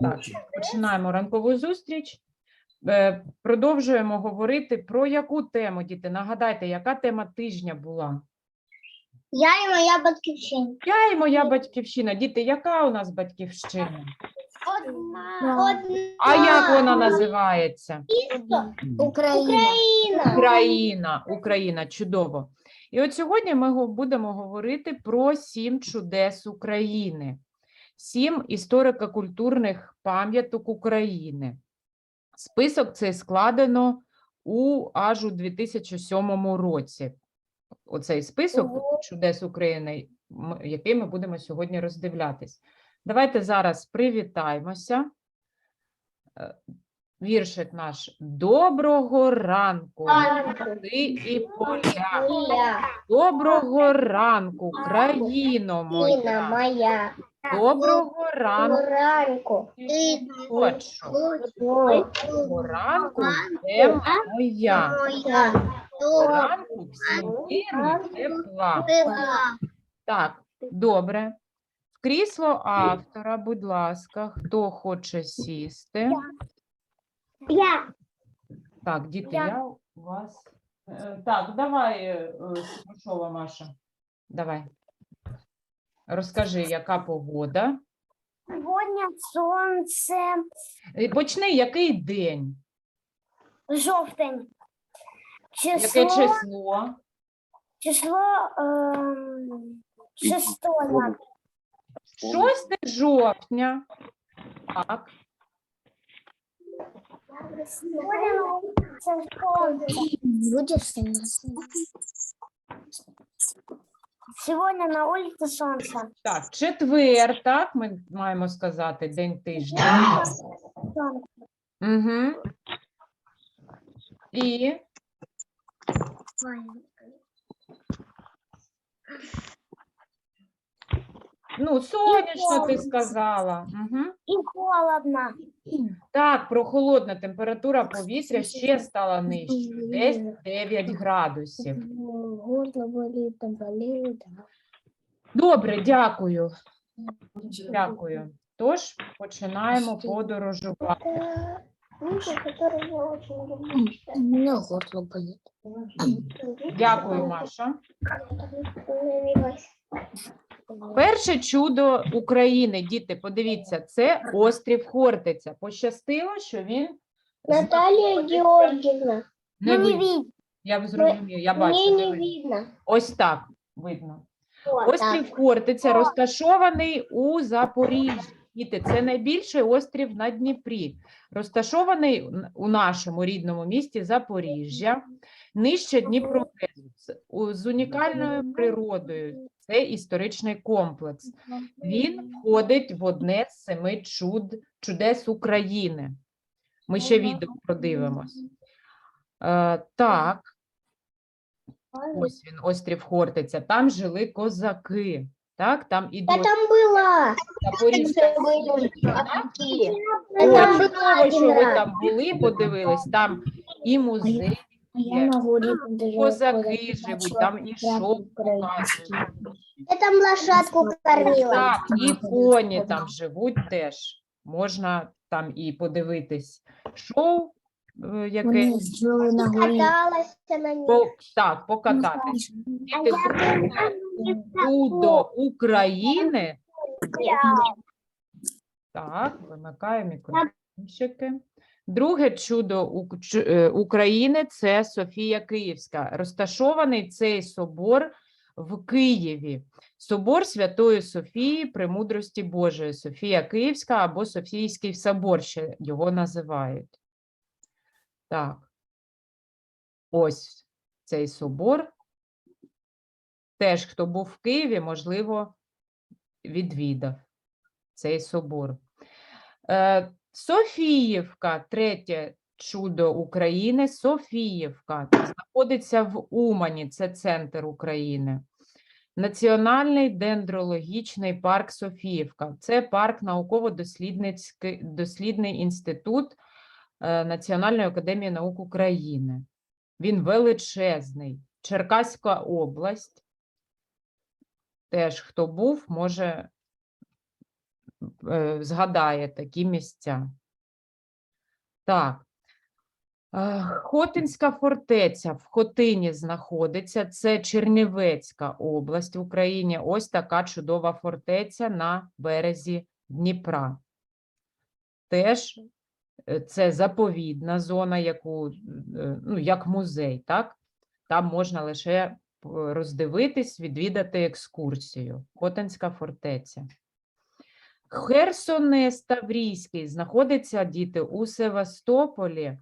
Так, починаємо ранкову зустріч. Е, Продовжуємо говорити про яку тему, діти? Нагадайте, яка тема тижня була? Я і моя батьківщина. Я і моя батьківщина. Діти, яка у нас батьківщина? Одна. А як вона називається? Україна. Україна, Україна, чудово. І от сьогодні ми будемо говорити про сім чудес України, сім історико-культурних пам'яток України. Список цей складено у аж у 2007 році. Оцей список чудес України, який ми будемо сьогодні роздивлятись. Давайте зараз привітаємося. Е, Віршик наш. Доброго ранку, ти і поля. Доброго ранку, країно моя. Доброго ранку, Ранку. хочу. Доброго ранку, де моя. Ранку всім миру тепла. Так, добре. В крісло автора, будь ласка, хто хоче сісти. Я. Так, діти, Я. я у вас. Е, Так, давай, е, Смушова Маша. Давай. Розкажи, яка погода. Сьогодні сонце. І Почни, який день? Жовтень. Яке Число, число? число ем, шестое. 6 жовтня. Так, Сьогодні це сонце. Будеш Сьогодні на вулиці сонце. так, четвер, так, ми маємо сказати, день тижня. Сонце. Угу. І ну, сонячно ти сказала. Угу. І холодно. Так, прохолодна температура повітря ще стала нижчою, десь 9 градусів. Горло болить, там. Добре, дякую. Дякую. Тож починаємо подорожувати. Книга, которую я очень люблю читать. Меня горло болит. Дякую, Маша. Перше чудо України, діти, подивіться, це острів Хортиця. Пощастило, що він Наталья Георгиевна. не Ну, видно. Я б зрозумів, я бачу. не не видно. Ось так видно. Острів так. Хортиця розташований у Запоріжжі. Діти, це найбільший острів на Дніпрі, розташований у нашому рідному місті Запоріжжя, нижче у- з унікальною природою. Це історичний комплекс. Він входить в одне з семи чуд, чудес України. Ми ще відео продивимось. Е, так, ось він, острів Хортиця. Там жили козаки. Так, там і Я там была. Запорізька была чудово, що ви там були, подивились. Там і музей, Я горе козаки живуть, там і шоу показують. Я там лошадку кормила. Так, і коні там живуть теж. Можна там і подивитись шоу, е, яке Вони на ней. по, так, покататись. Діти, друге чудо України. Так, вимикаю мікрофончики. Друге чудо е, України це Софія Київська. Розташований цей собор в Києві. Собор Святої Софії Премудрості Божої. Софія Київська або Софійський собор ще його називають. Так. Ось цей собор. Теж, хто був в Києві, можливо, відвідав цей собор. Софіївка, третє чудо України. Софіївка знаходиться в Умані, це центр України. Національний дендрологічний парк Софіївка. Це парк науково-дослідницький дослідний інститут е, Національної академії наук України. Він величезний. Черкаська область. Теж хто був, може згадає такі місця. Так. Е, Хотинська фортеця в Хотині знаходиться. Це Чернівецька область в Україні. Ось така чудова фортеця на березі Дніпра. Теж е, це заповідна зона, яку, е, ну, як музей, так? Там можна лише роздивитись, відвідати екскурсію. Хотинська фортеця. Херсонес Таврійський знаходиться діти у Севастополі,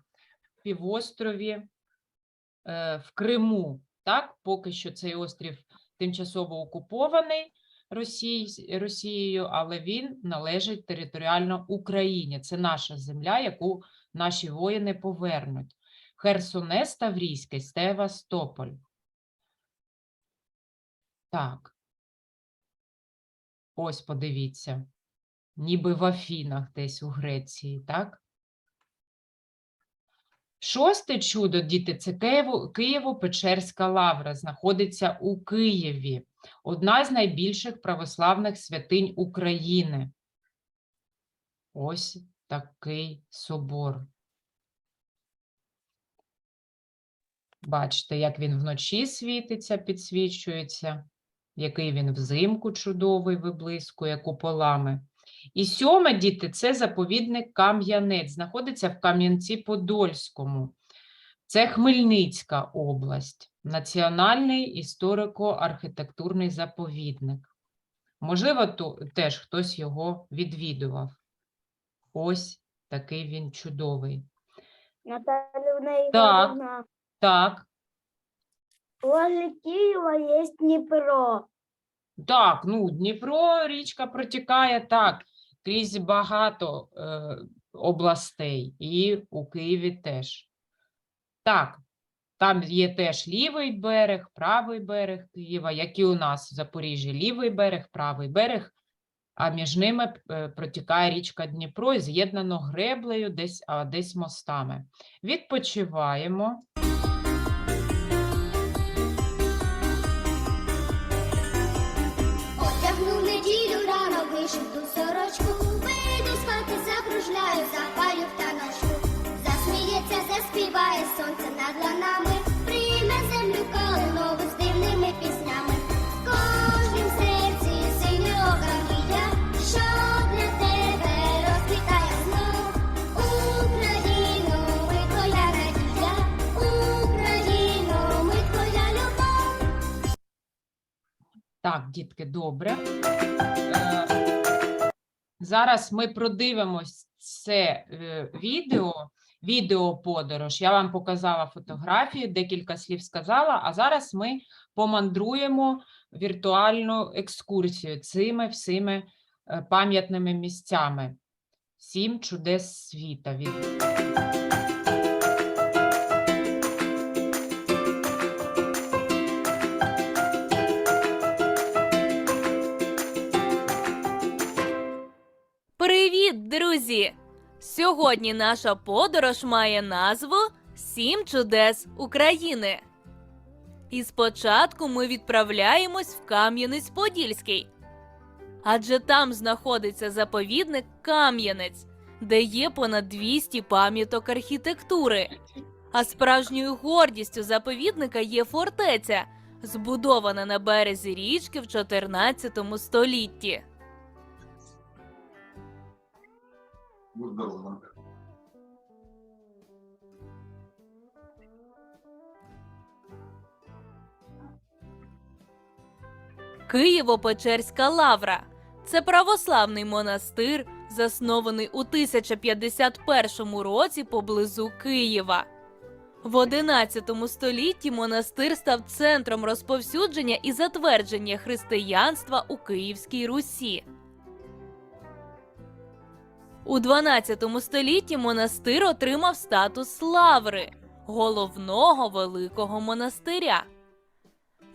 півострові е, в Криму. Так, поки що цей острів тимчасово окупований Росій- Росією, але він належить територіально Україні. Це наша земля, яку наші воїни повернуть. Херсонес Таврійський, Севастополь. Так. Ось подивіться. Ніби в Афінах десь у Греції, так? Шосте чудо, діти, це Києво, Києво-Печерська лавра, знаходиться у Києві. Одна з найбільших православних святинь України. Ось такий собор. Бачите, як він вночі світиться, підсвічується, який він взимку чудовий виблискує куполами. І сьоме, діти, це заповідник Кам'янець, знаходиться в Кам'янці-Подольському. Це Хмельницька область, національний історико-архітектурний заповідник. Можливо, то, теж хтось його відвідував. Ось такий він чудовий. Наталья Так. Ивановна, Так, возле Киева есть Днепро. так, ну, Дніпро, річка протікає так, крізь багато е, областей, і у Києві теж. Так, там є теж лівий берег, правий берег Києва, як і у нас в Запоріжжі, лівий берег, правий берег, а між ними е, протікає річка Дніпро, з'єднано греблею, десь, а десь мостами. Відпочиваємо. Так, дітки, добре. Е, Зараз ми продивимось це е, відео, відеоподорож. Я вам показала фотографії, декілька слів сказала, а зараз ми помандруємо віртуальну екскурсію цими всіми е, пам'ятними місцями. Сім чудес світа. Друзі! Сьогодні наша подорож має назву Сім чудес України. І спочатку ми відправляємось в Кам'янець-Подільський. Адже там знаходиться заповідник Кам'янець, де є понад 200 пам'яток архітектури. А справжньою гордістю заповідника є фортеця, збудована на березі річки в 14 столітті. Будь здоров, Києво-Печерська лавра це православний монастир, заснований у 1051 році поблизу Києва. В XI столітті монастир став центром розповсюдження і затвердження християнства у Київській Русі. У XII столітті монастир отримав статус лаври головного великого монастиря.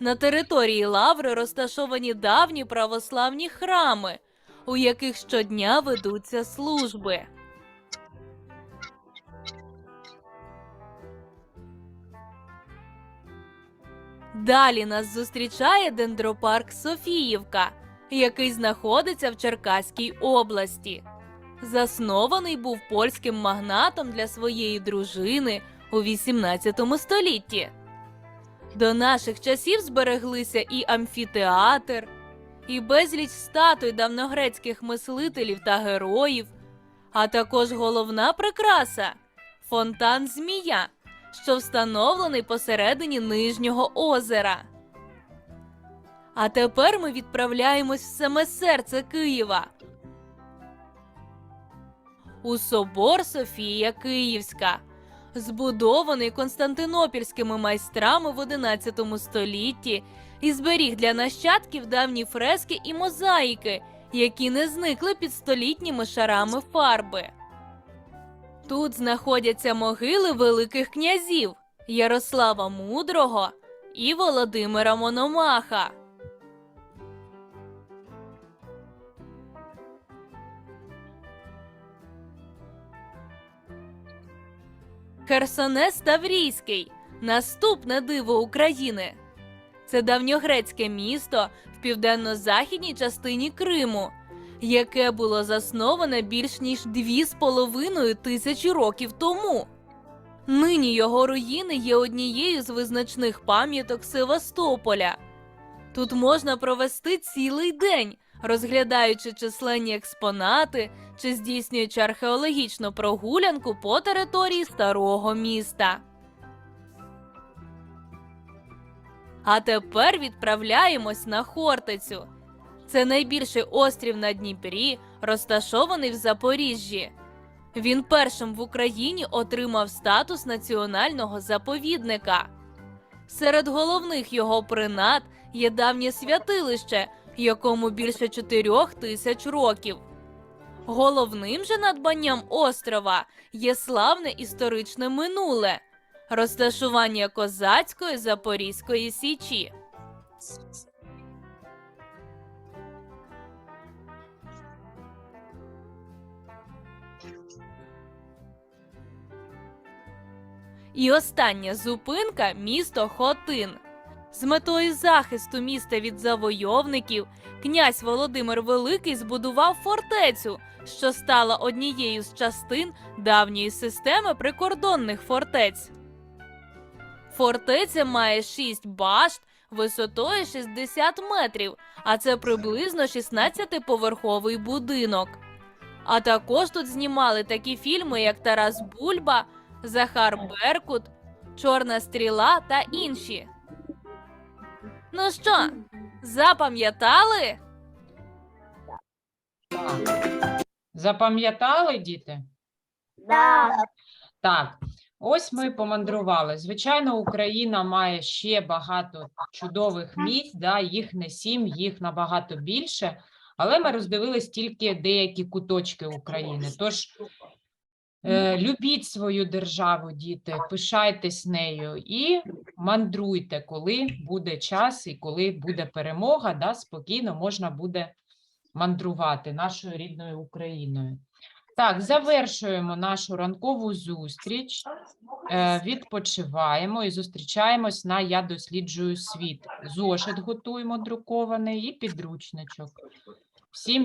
На території лаври розташовані давні православні храми, у яких щодня ведуться служби. Далі нас зустрічає дендропарк Софіївка, який знаходиться в Черкаській області. Заснований був польським магнатом для своєї дружини у 18 столітті. До наших часів збереглися і амфітеатр, і безліч статуй давньогрецьких мислителів та героїв, а також головна прикраса фонтан Змія, що встановлений посередині нижнього озера. А тепер ми відправляємось в саме серце Києва. У собор Софія Київська, збудований константинопільськими майстрами в XI столітті і зберіг для нащадків давні фрески і мозаїки, які не зникли під столітніми шарами фарби. Тут знаходяться могили великих князів Ярослава Мудрого і Володимира Мономаха. Херсонес Таврійський наступне диво України. Це давньогрецьке місто в південно-західній частині Криму, яке було засноване більш ніж дві з половиною тисячі років тому. Нині його руїни є однією з визначних пам'яток Севастополя. Тут можна провести цілий день, розглядаючи численні експонати чи здійснюючи археологічну прогулянку по території старого міста. А тепер відправляємось на Хортицю. Це найбільший острів на Дніпрі, розташований в Запоріжжі. Він першим в Україні отримав статус національного заповідника. Серед головних його принад є давнє святилище, якому більше чотирьох тисяч років. Головним же надбанням острова є славне історичне минуле розташування козацької Запорізької січі. І остання зупинка місто Хотин. З метою захисту міста від завойовників князь Володимир Великий збудував фортецю, що стала однією з частин давньої системи прикордонних фортець. Фортеця має 6 башт висотою 60 метрів, а це приблизно 16-поверховий будинок. А також тут знімали такі фільми, як Тарас Бульба, Захар Беркут, Чорна стріла та інші. Ну що, запам'ятали? Запам'ятали, діти? Да. Так, ось ми помандрували. Звичайно, Україна має ще багато чудових місць, да, їх не сім, їх набагато більше, але ми роздивились тільки деякі куточки України. Тож любіть свою державу, діти, пишайтесь нею і мандруйте, коли буде час і коли буде перемога, да, спокійно можна буде мандрувати нашою рідною Україною. Так, завершуємо нашу ранкову зустріч. Е, відпочиваємо і зустрічаємось на Я досліджую світ. Зошит готуємо друкований і підручничок. Всім